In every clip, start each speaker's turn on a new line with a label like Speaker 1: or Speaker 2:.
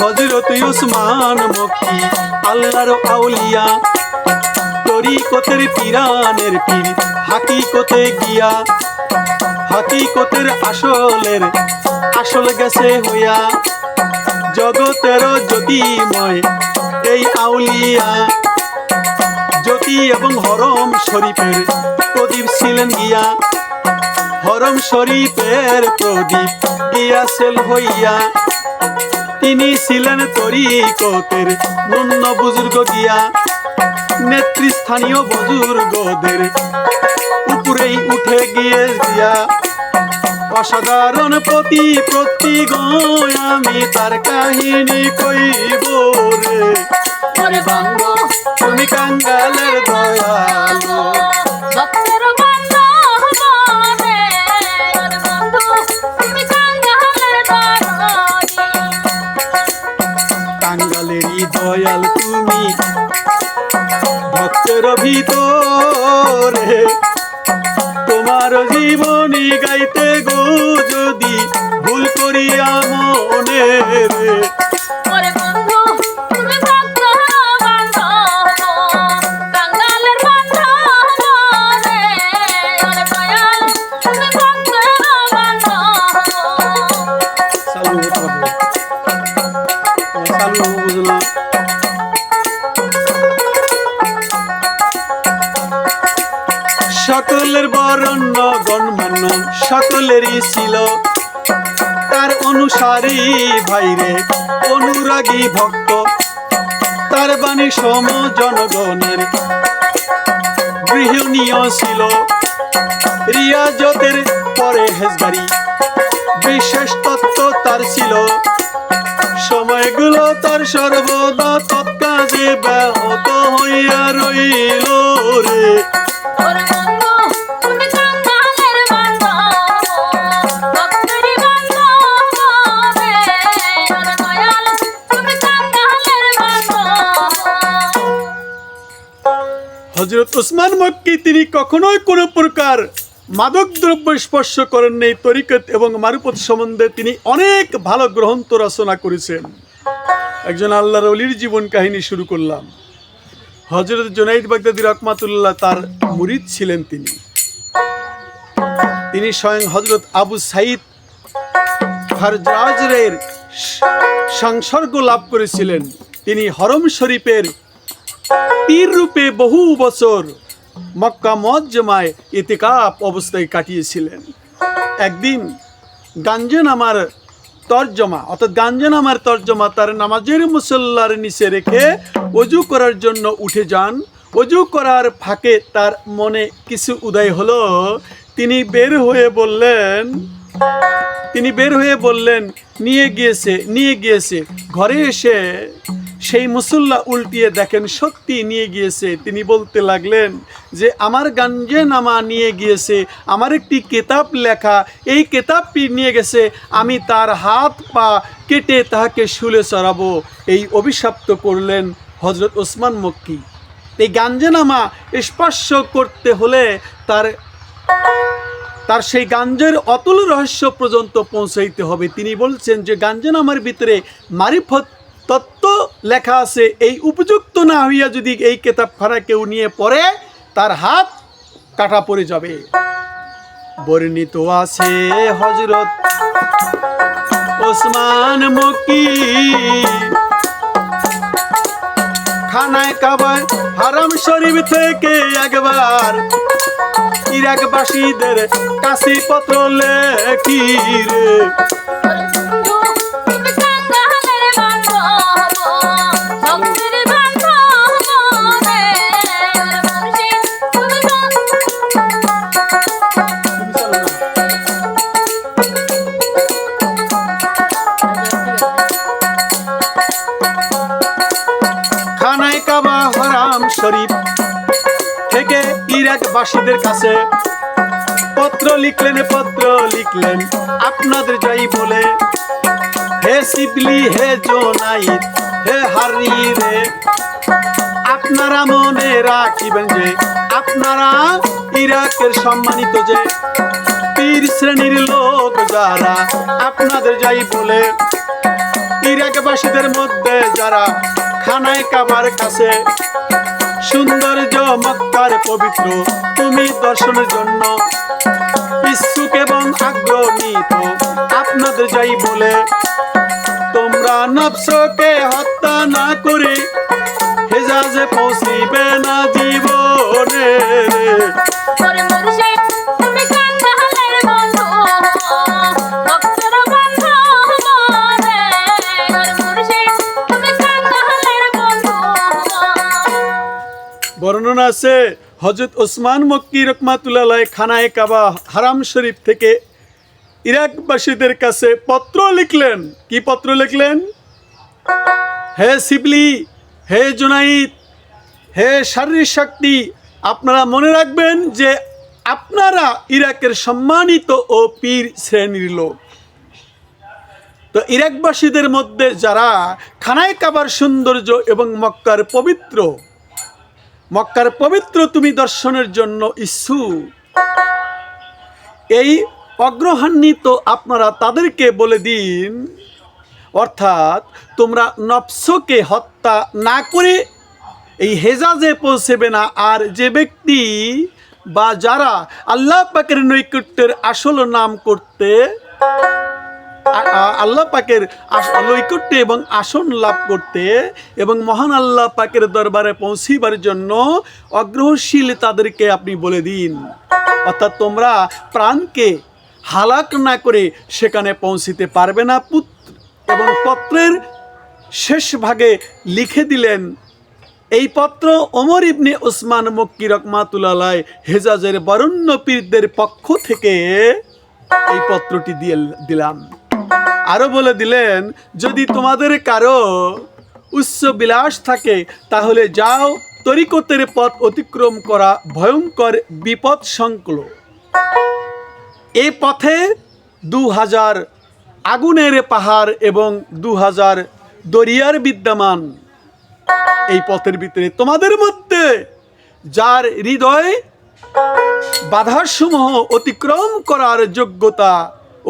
Speaker 1: হজরত উসমান মক্কি, আল্লাহর আউলিয়া। তরিকতের পিরানের পীর, হাকিকতে গিয়া, হাকিকতের আসলের আসল গেছে হইয়া। জগতের জ্যোতিময় এই আউলিয়া। জ্যোতি এবং হরম শরীফের প্রদীপ ছিলেন গিয়া। হরম শরীফের প্রদীপ গিয়াছেল হইয়া। তিনি ছিলেন তরিকতের নন্য বুজুর্গ গিয়া নেতৃস্থানীয় বুজুর্গদের উপরেই উঠে গিয়ে দিয়া অসাধারণ প্রতি প্রতি আমি তার কাহিনী কইব রে। তুমি কাঙ্গালের দয়ালু।
Speaker 2: ভক্তের
Speaker 1: ভিতরে তোমার জীবনী গাইতে গো যদি ভুল করিয়া মনে রে। ছিল। তার অনুসারী ভাইরে অনুরাগী ভক্ত। তার বাণী সম জনগণের গৃহণীয় ছিল। রিয়াজতের পরে হেজগারি। বিশেষ তত্ত্ব তার ছিল। সময়গুলো তার সর্বদা তৎকাজে ব্যাহত হইয়া রইল রে। হজরত ওসমান মক্কি, তিনি কখনোই কোনো প্রকার মাদক দ্রব্য স্পর্শ করেন নেই, তরিকত এবং মারুপত সম্বন্ধে তিনি অনেক ভালো গ্রন্থ রচনা করেছেন। একজন আল্লাহর অলির জীবন কাহিনী শুরু করলাম। হজরত জুনাইদ বাগদাদি রকমাতুল্লাহ তার মুরিদ ছিলেন তিনি। তিনি স্বয়ং হজরত আবু সাইদ ফারজাজরের সংসর্গ লাভ করেছিলেন। তিনি হরম শরীফের পীর রূপে বহু বছর মক্কা মজ্জমায় ইতিকাপ অবস্থায় কাটিয়েছিলেন। একদিন গাঞ্জন আমার তর্জমা, অর্থাৎ গাঞ্জন আমার তর্জমা তার নামাজের মুসল্লার নিচে রেখে অজু করার জন্য উঠে যান। অজু করার ফাঁকে তার মনে কিছু উদয় হলো। তিনি বের হয়ে বললেন, তিনি বের হয়ে বললেন, নিয়ে গিয়েছে নিয়ে গিয়েছে, ঘরে এসে সেই মুসল্লা উল্টিয়ে দেখেন, সত্যি নিয়ে গিয়েছে। তিনি বলতে লাগলেন যে, আমার গাঞ্জে নামা নিয়ে গিয়েছে, আমার একটি কেতাব লেখা, এই কেতাবটি নিয়ে গেছে, আমি তার হাত পা কেটে তাহাকে শুলে চড়াবো। এই অভিশপ্ত করলেন হজরত ওসমান মক্কি। এই গাঞ্জেনামা স্পর্শ করতে হলে তার তার সেই গাঞ্জের অতুল রহস্য পর্যন্ত পৌঁছাইতে হবে। তিনি বলছেন যে গাঞ্জনামার ভিতরে মারিফত তত্ত্ব লেখা আছে, এই উপযুক্ত না হইয়া যদি এই কেতাবখানা কেউ নিয়ে পড়ে, তার হাত কাটা পড়ে যাবে। বর্ণিত আছে হজরত ওসমান মকি খানায় কাবার হারাম শরীফ থেকে একবার ইরাকবাসীদের কাশি পত্র লেখি রে। ইরাকবাসীদের কাছে পত্র লিখলেন পত্র লিখলেন আপনাদের যাই বলে। হে শিবলি, হে জোনাইত হে হারি রে, আপনারা মনে রাখিবেন যে, আপনারা ইরাকের সম্মানিত যে পীর শ্রেণির লোক যারা, আপনাদের যাই বলে। ইরাকবাসীদের মধ্যে যারা খানায় কাবার কাছে সৌন্দর্য চমৎকার পবিত্র, তুমি দর্শনের জন্য ইচ্ছুক এবং আগ্রহিত আপনাদের যাই বলে। তোমরা নফসকে হত্যা না করে হেজাজে পৌঁছিবে না জীবনে। বর্ণনা আছে হজরত ওসমান মক্কি রকমাতুল্লাহ খানায় কাবা হারাম শরীফ থেকে ইরাকবাসীদের কাছে পত্র লিখলেন। কি পত্র লিখলেন? হে শিবলি হে জুনাইদ, হে শারীরিক শক্তি, আপনারা মনে রাখবেন যে আপনারা ইরাকের সম্মানিত ও পীর শ্রেণির লোক। তো ইরাকবাসীদের মধ্যে যারা খানায় কাবার সৌন্দর্য এবং মক্কার পবিত্র মক্কার পবিত্র তুমি দর্শনের জন্য ইচ্ছু। এই অগ্রহান্বিত আপনারা তাদেরকে বলে দিন, অর্থাৎ তোমরা নফসকে হত্যা না করে এই হেজাজে পৌঁছেবে না, আর যে ব্যক্তি বা যারা আল্লাহ পাকের নৈকট্যের আসল নাম করতে আল্লাহ পাকের নৈকট্য এবং আসন লাভ করতে এবং মহান আল্লাহ পাকের দরবারে পৌঁছিবার জন্য অগ্রহশীল তাদেরকে আপনি বলে দিন। অর্থাৎ তোমরা প্রাণকে হালাক না করে সেখানে পৌঁছিতে পারবে না। পুত্র এবং পত্রের শেষ ভাগে লিখে দিলেন, এই পত্র ওমর ইবনে ওসমান মক্কি রকমাতুল্লাহ হেজাজের বরণ্য পীরদের পক্ষ থেকে এই পত্রটি দিয়ে দিলাম। আরও বলে দিলেন, যদি তোমাদের কারও উচ্চ বিলাস থাকে, তাহলে যাও তরিকতের পথ অতিক্রম করা ভয়ঙ্কর বিপদ সংকুল এ পথে দু হাজার আগুনের পাহাড় এবং দু হাজার দরিয়ার বিদ্যমান। এই পথের ভিতরে তোমাদের মধ্যে যার হৃদয় বাধাসমূহ অতিক্রম করার যোগ্যতা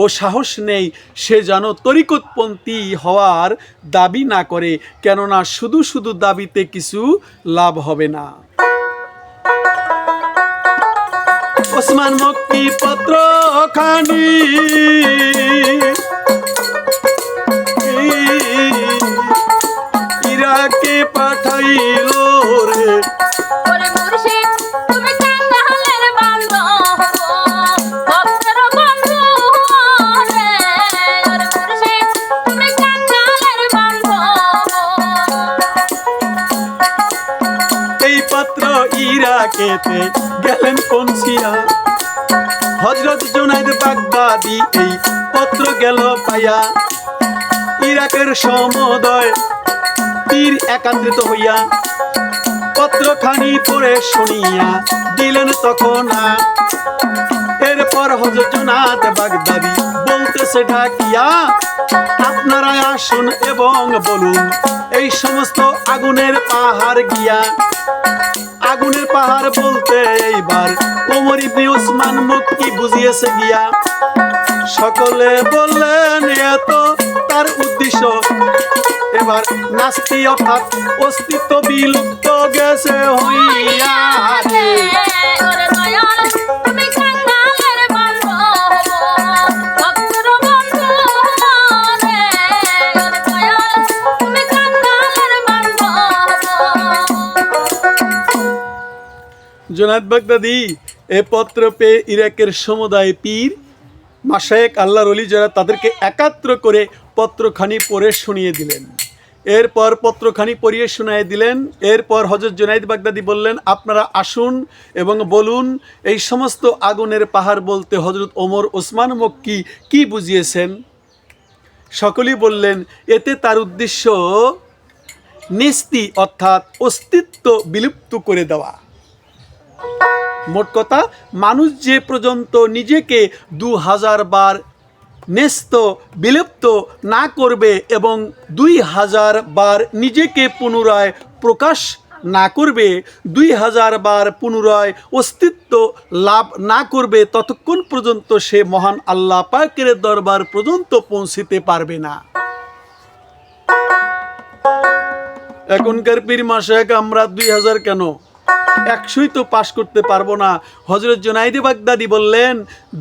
Speaker 1: ও সাহস নেই সে যেন তরিকতপন্থী হওয়ার দাবি না করে, কেননা শুধু শুধু দাবিতে কিছু লাভ হবে না। ওসমান মক্কি পত্র খানি ইরাকে পাঠাইল ইরাকেতে গেলেন পৌঁছিয়া হজরত জুনাইদ বাগদাদি এই পত্র গেল পাইয়া। ইরাকের সমদয় তীর একাত্রিত হইয়া পত্রখানি পড়ে শুনিয়া দিলেন তখন এরপর হজরত জুনাদ বাগদাদি বলতেছে ঢাকিয়া আপনারা আসুন এবং বলুন, এই সমস্ত আগুনের পাহাড় গিয়া আগুনের পাহাড় বলতে এইবার কোমরি ইবনে ওসমান মক্কি বুঝিয়েছে গিয়া। সকলে বললেন এত তার উদ্দেশ্য। এবার নাস্তি অর্থাৎ অস্তিত্ব বিলুপ্ত গেছে হইয়া। জোনাদ বাগদাদি, এ পত্র পেয়ে ইরাকের সমুদায় পীর মাসায়েক আল্লাহর অলি যারা তাদেরকে একাত্র করে পত্রখানি পড়ে শুনিয়ে দিলেন। এরপর পত্রখানি পড়িয়ে শুনিয়ে দিলেন। এরপর হজরত জুনাইদ বাগদাদি বললেন, আপনারা আসুন এবং বলুন, এই সমস্ত আগুনের পাহাড় বলতে হজরত ওমর ওসমান মক্কি কি বুঝিয়েছেন? সকলেই বললেন, এতে তার উদ্দেশ্য নিস্তি অর্থাৎ অস্তিত্ব বিলুপ্ত করে দেওয়া। মোট কথা, মানুষ যে পর্যন্ত নিজেকে দু হাজার বার ন্যস্ত, বিলুপ্ত না করবে এবং দুই হাজার বার নিজেকে পুনরায় প্রকাশ না করবে দুই হাজার বার পুনরায় অস্তিত্ব লাভ না করবে, ততক্ষণ পর্যন্ত সে মহান আল্লাহ পাকের দরবার পর্যন্ত পৌঁছিতে পারবে না। এখনকার পীর মাসে আমরা দুই হাজার কেন? একশোই তো পাশ করতে পারব না। হজরত জোনাইদে বাগদাদি বললেন,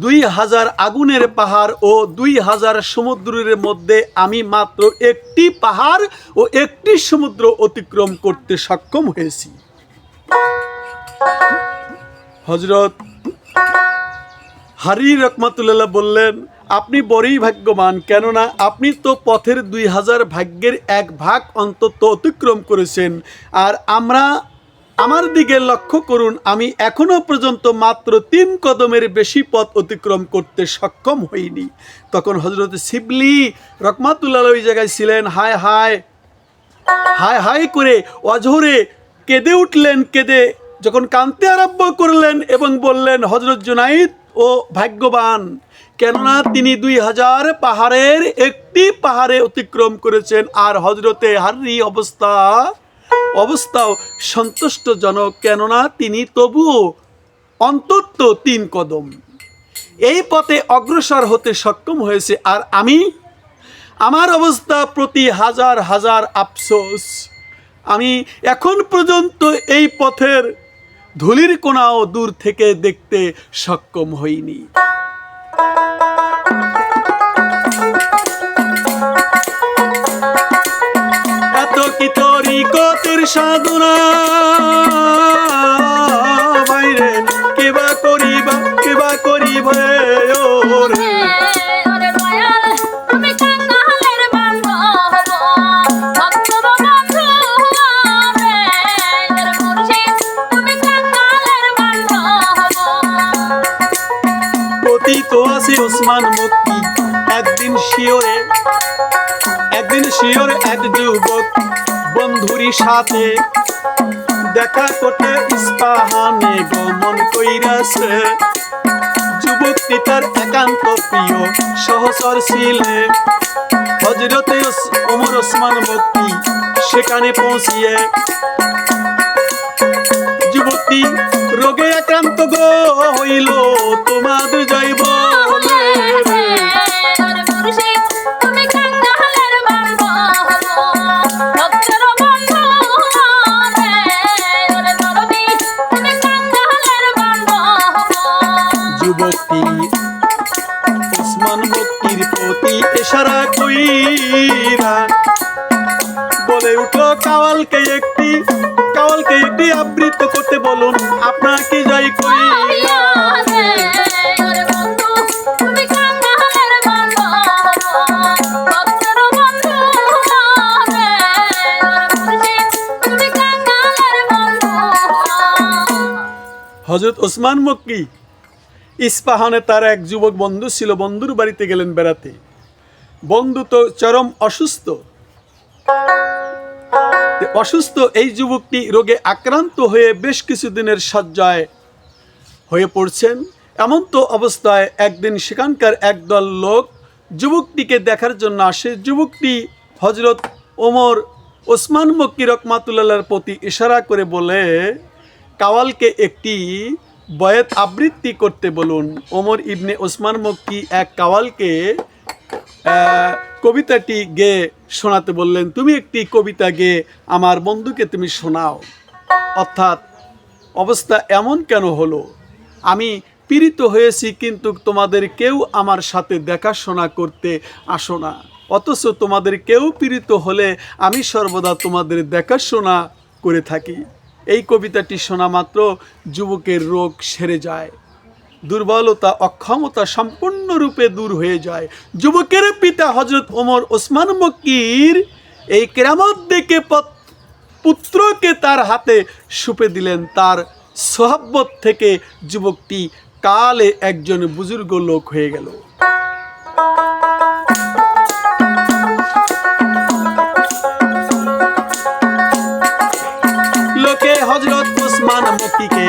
Speaker 1: দুই হাজার আগুনের পাহাড় ও দুই হাজার সমুদ্রের মধ্যে আমি মাত্র একটি পাহাড় ও একটি সমুদ্র অতিক্রম করতে সক্ষম হয়েছি। হজরত হারি রকমাতুল্লাহ বললেন, আপনি বড়ই ভাগ্যবান, কেননা আপনি তো পথের দুই হাজার ভাগ্যের এক ভাগ অন্তত অতিক্রম করেছেন। আর আমরা আমার দিকে লক্ষ্য করুন, আমি এখনও পর্যন্ত মাত্র তিন কদমের বেশি পথ অতিক্রম করতে সক্ষম হইনি। তখন হজরত শিবলি রকমাতুল্লাহ ওই জায়গায় ছিলেন, হায় হায় হায় হায় করে অঝরে কেঁদে উঠলেন, কেঁদে যখন কাঁদতে আরম্ভ করলেন এবং বললেন হজরত জুনাইদ, ও ভাগ্যবান, কেননা তিনি দুই হাজার পাহাড়ের একটি পাহাড়ে অতিক্রম করেছেন, আর হজরতে হারি অবস্থা অবস্থাও সন্তুষ্টজনক, কেননা তিনি তবুও অন্তত তিন কদম। এই পথে অগ্রসর হতে সক্ষম হয়েছে, আর আমি আমার অবস্থা প্রতি হাজার হাজার আফসোস। আমি এখন পর্যন্ত এই পথের ধুলির কোনাও দূর থেকে দেখতে সক্ষম হইনি। তরিকতের সাধনা। বাইরে কেবা করিবা কেবা করিবে ওরে। আছে ওসমান মুক্তি একদিন শিওরে একদিন শিওর এক যুবক। বন্ধুরি সাথে। দেখা করতে ইস্পাহানে গমন কইরাছে। যুবকটি তার একান্ত প্রিয় সহচর ছিলে। হজরতে ওমর ওসমান মুক্তি সেখানে পৌঁছিয়ে। যুবকটি রোগে আক্রান্ত গো হইল, তোমাদের যাইব কাওয়ালকে একটি কাওয়ালকে একটি আবৃত করতে বলুন, আপনার কি যাই
Speaker 2: বন্ধু
Speaker 1: হজরত ওসমান মক্কি, ইস্পাহানে তার এক যুবক বন্ধু ছিল, বন্ধুর বাড়িতে গেলেন বেড়াতে। বন্ধু তো চরম অসুস্থ। অসুস্থ এই যুবকটি রোগে আক্রান্ত হয়ে বেশ কিছুদিনের শয্যায় হয়ে পড়ছেন। এমন তো অবস্থায় একদিন সেখানকার একদল লোক যুবকটিকে দেখার জন্য আসে। যুবকটি হজরত ওমর ওসমান মক্কি রকমাতুল্লাহর প্রতি ইশারা করে বলে, কাওয়ালকে একটি বয়েত আবৃত্তি করতে বলুন। ওমর ইবনে ওসমান মক্কি এক কাওয়ালকে কবিতাটি গেয়ে শোনাতে বললেন, তুমি একটি কবিতা গেয়ে আমার বন্ধুকে তুমি শোনাও। অর্থাৎ, অবস্থা এমন কেন হলো? আমি পীড়িত হয়েছি, কিন্তু তোমাদের কেউ আমার সাথে দেখাশোনা করতে আসো না। অথচ তোমাদের কেউ পীড়িত হলে আমি সর্বদা তোমাদের দেখাশোনা করে থাকি। এই কবিতাটি শোনা মাত্র যুবকের রোগ সেরে যায়। দুর্বলতা, অক্ষমতা সম্পূর্ণরূপে দূর হয়ে যায়। যুবকের পিতা হজরত ওমর ওসমান মক্কির এই কেরামত দেখে পুত্রকে তার হাতে সুপে দিলেন। তার সোহাব্বত থেকে যুবকটি কালে একজন বুজুর্গ লোক হয়ে গেল। লোকে হজরত ওসমান মক্কিকে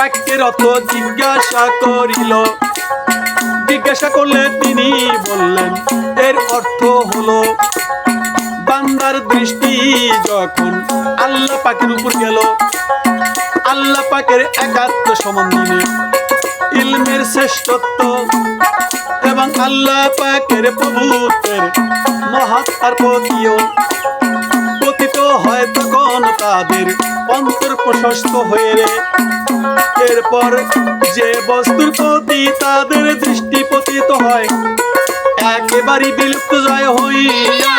Speaker 1: বাক্যের অর্থ জিজ্ঞাসা করিল। জিজ্ঞাসা করলে তিনি বললেন, এর অর্থ হলো, বান্দার দৃষ্টি যখন আল্লাহ পাকের উপর গেল, আল্লাহ পাকের একাত্ম সম্বন্ধে ইলমের শ্রেষ্ঠত্ব এবং আল্লাহ পাকের প্রভুত্বের মহাত্মার প্রতিও হয় তখন তাদের অন্তর প্রশস্ত হয়ে রে। এরপর যে বস্তুর প্রতি তাদের দৃষ্টি পতিত হয় একেবারেই বিলুপ্ত যায় হইয়া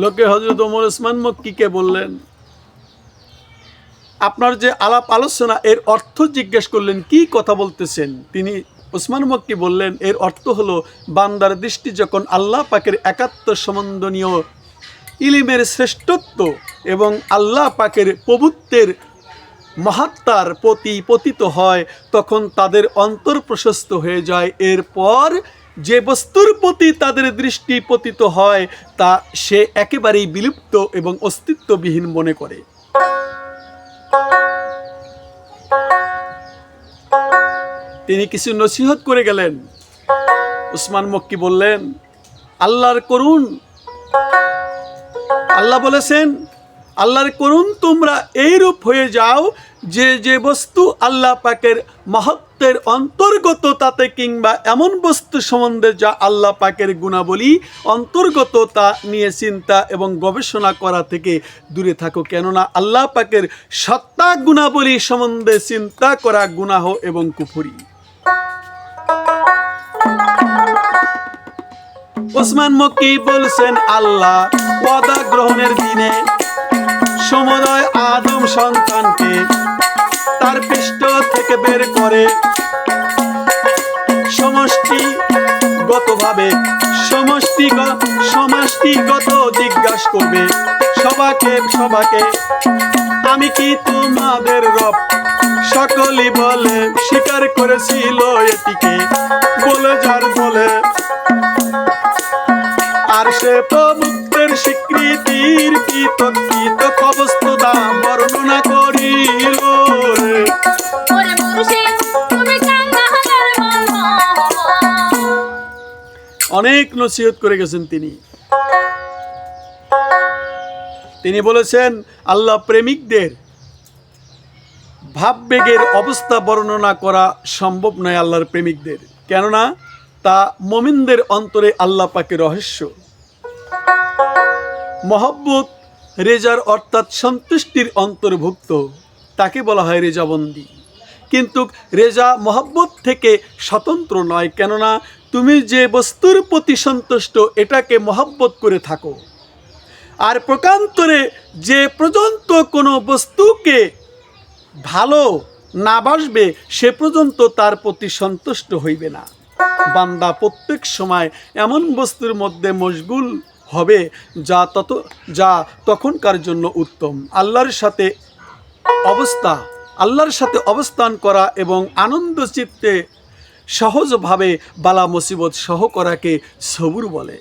Speaker 1: লোকে হজরত ওমর ওসমান মক্কিকে বললেন আপনার যে আলাপ আলোচনা, এর অর্থ জিজ্ঞেস করলেন, কি কথা বলতেছেন? তিনি ওসমান মক্কি বললেন, এর অর্থ হলো, বান্দার দৃষ্টি যখন আল্লাহ পাকের একাত্ম সম্বন্ধনীয় ইলিমের শ্রেষ্ঠত্ব এবং আল্লাহ পাকের প্রভুত্বের মহাত্মার প্রতি পতিত হয়, তখন তাদের অন্তর প্রশস্ত হয়ে যায়। এরপর যে বস্তুর প্রতি তাদের দৃষ্টি পতিত হয়, তা সে একেবারেই বিলুপ্ত এবং অস্তিত্ববিহীন মনে করে। তিনি কিছু নসিহত করে গেলেন। উসমান মক্কি বললেন আল্লাহর করুন আল্লাহ বলেছেন আল্লাহর করুন তোমরা এইরূপ হয়ে যাও যে যে বস্তু আল্লাহ পাকের মহত্বের অন্তর্গত তাতে কিংবা এমন বস্তু সম্বন্ধে যা আল্লাহ পাকের গুণাবলী অন্তর্গত তা নিয়ে চিন্তা এবং গবেষণা করা থেকে দূরে থাকো। কেননা আল্লাহ পাকের সত্তা গুণাবলী সম্বন্ধে চিন্তা করা গুনাহ এবং কুফুরি। ওসমান মক্কি বলছেন, আল্লাহ পদা গ্রহণের দিনে সমুদয় আদম সন্তানকে তার পৃষ্ঠ থেকে বের করে সমষ্টিগতভাবে সমষ্টি সমষ্টিগত জিজ্ঞাসা করবে, সবাকে সবাকে, আমি কি তোমাদের রব? সকলই বলে, স্বীকার করেছিল এটিকে। বলে যার বলে, আর সে প্রভুত্বের স্বীকৃতির কৃতক বর্ণনা করিল অনেক নসিহত করে গেছেন তিনি। তিনি বলেছেন আল্লাহ প্রেমিকদের ভাববেগের অবস্থা বর্ণনা করা সম্ভব নয় আল্লাহর প্রেমিকদের। কেননা তা মমিনদের অন্তরে আল্লাহ পাকে রহস্য। মহব্বত রেজার অর্থাৎ সন্তুষ্টির অন্তর্ভুক্ত। তাকে বলা হয় রেজাবন্দি। কিন্তু রেজা মহব্বত থেকে স্বতন্ত্র নয়, কেননা তুমি যে বস্তুর প্রতি সন্তুষ্ট, এটাকে মহব্বত করে থাকো। আর প্রকান্তরে যে পর্যন্ত কোনো বস্তুকে ভালো না বাসবে, সে পর্যন্ত তার প্রতি সন্তুষ্ট হইবে না। বান্দা প্রত্যেক সময় এমন বস্তুর মধ্যে মশগুল হবে, যা তত, যা তখনকার জন্য উত্তম। আল্লাহর সাথে অবস্থা, আল্লাহর সাথে অবস্থান করা এবং আনন্দ চিত্তে সহজভাবে বালা মুসিবত সহ করাকে সবুর বলে।